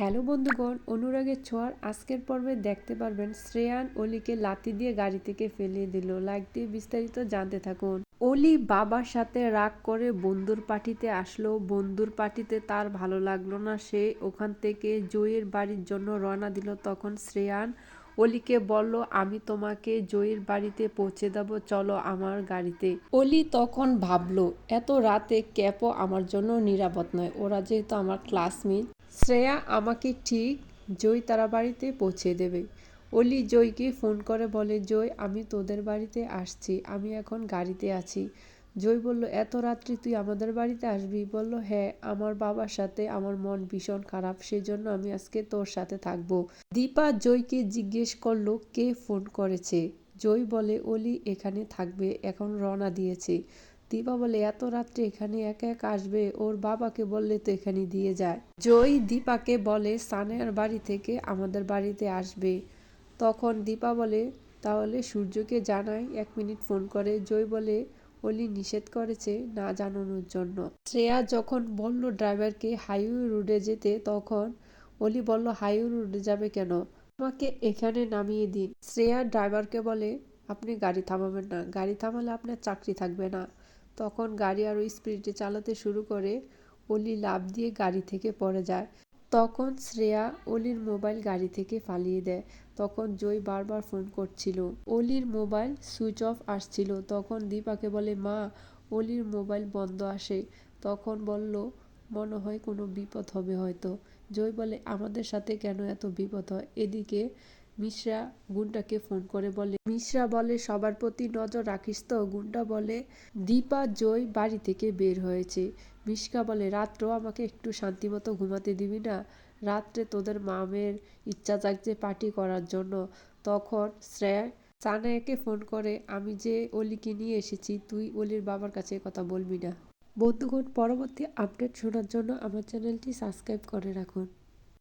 Hello বন্ধুগণ, অনুরাগের ছোঁয়ার আজকের পর্বে দেখতে পারবেন শ্রেয়ান অলিকে লাতি দিয়ে গাড়ি থেকে ফেলিয়ে দিল। লাইক দিয়ে বিস্তারিত জানতে থাকুন। অলি বাবার সাথে রাগ করে বন্ধুর পার্টিতে আসলো। বন্ধুর পার্টিতে তার ভালো লাগল না। সে ওখান থেকে জয়ের বাড়ির জন্য রওনা দিল। তখন শ্রেয়ান অলিকে বলল, আমি তোমাকে জয়ের বাড়িতে পৌঁছে দেবো। চলো আমার গাড়িতে। অলি তখন ভাবলো, এত রাতে ক্যাবও আমার জন্য নিরাপদ নয়। ওরা যেহেতু আমার ক্লাসমেট শ্রেয়া আমাকে ঠিক জয় তারা বাড়িতে পৌঁছে দেবে। অলি জয়কে ফোন করে বলে, জয়, আমি তোদের বাড়িতে আসছি, আমি এখন গাড়িতে আছি। জয় বলল, এত রাত্রি তুই আমাদের বাড়িতে আসবি? বলল হ্যাঁ আমার বাবার সাথে আমার মন ভীষণ খারাপ সেই জন্য আমি আজকে তোর সাথে থাকব। দীপা জয়কে জিজ্ঞেস করল, কে ফোন করেছে? জয় বলে, অলি এখানে থাকবে, এখন রওনা দিয়েছে। দীপা বলে এত রাত্রে এখানে একা একা আসবে? ওর বাবাকে বললে তো এখানে দিয়ে যায়। জয় দীপাকে বলে সানের বাড়ি থেকে আমাদের বাড়িতে আসবে। তখন দীপা বলে, তাহলে সূর্যকে জানাই, এক মিনিট ফোন করে। জয় বলে, অলি নিষেধ করেছে না জানানোর জন্য। শ্রেয়া যখন বলল ড্রাইভারকে হাইওয়ে রোডে যেতে, তখন অলি বলল, হাইওয়ে রোডে যাবে কেন? আমাকে এখানে নামিয়ে দিন। শ্রেয়া ড্রাইভারকে বলে, আপনি গাড়ি থামাবেন না। গাড়ি থামালে আপনার চাকরি থাকবে না। তখন গাড়ি আরও স্পিডে চালাতে শুরু করে। অলি লাভ দিয়ে গাড়ি থেকে পড়ে যায়। তখন শ্রেয়া অলির মোবাইল গাড়ি থেকে পালিয়ে দেয়। তখন জয় বারবার ফোন করছিল। অলির মোবাইল সুইচ অফ আসছিল। তখন দীপাকে বলে, মা, অলির মোবাইল বন্ধ আসে। তখন বলল, মনে হয় কোনো বিপদ হবে হয়তো। জয় বলে, আমাদের সাথে কেন এত বিপদ হয়? এদিকে মিশ্রা গুন্ডাকে ফোন করে বলে, মিশ্রা বলে, সবার প্রতি নজর রাখিস তো। গুন্ডা বলে, দীপা জয় বাড়ি থেকে বের হয়েছে। মিশকা বলে রাত্রেও আমাকে একটু শান্তিমতো ঘুমাতে দিবি না? রাত্রে তোদের মামের ইচ্ছা জাগছে পার্টি করার জন্য। তখন শ্রেয়া সানায়াকে ফোন করে, আমি যে অলিকে নিয়ে এসেছি, তুই অলির বাবার কাছে কথা বলবি না। বন্ধুগণ, পরবর্তী আপডেট শোনার জন্য আমার চ্যানেলটি সাবস্ক্রাইব করে রাখুন।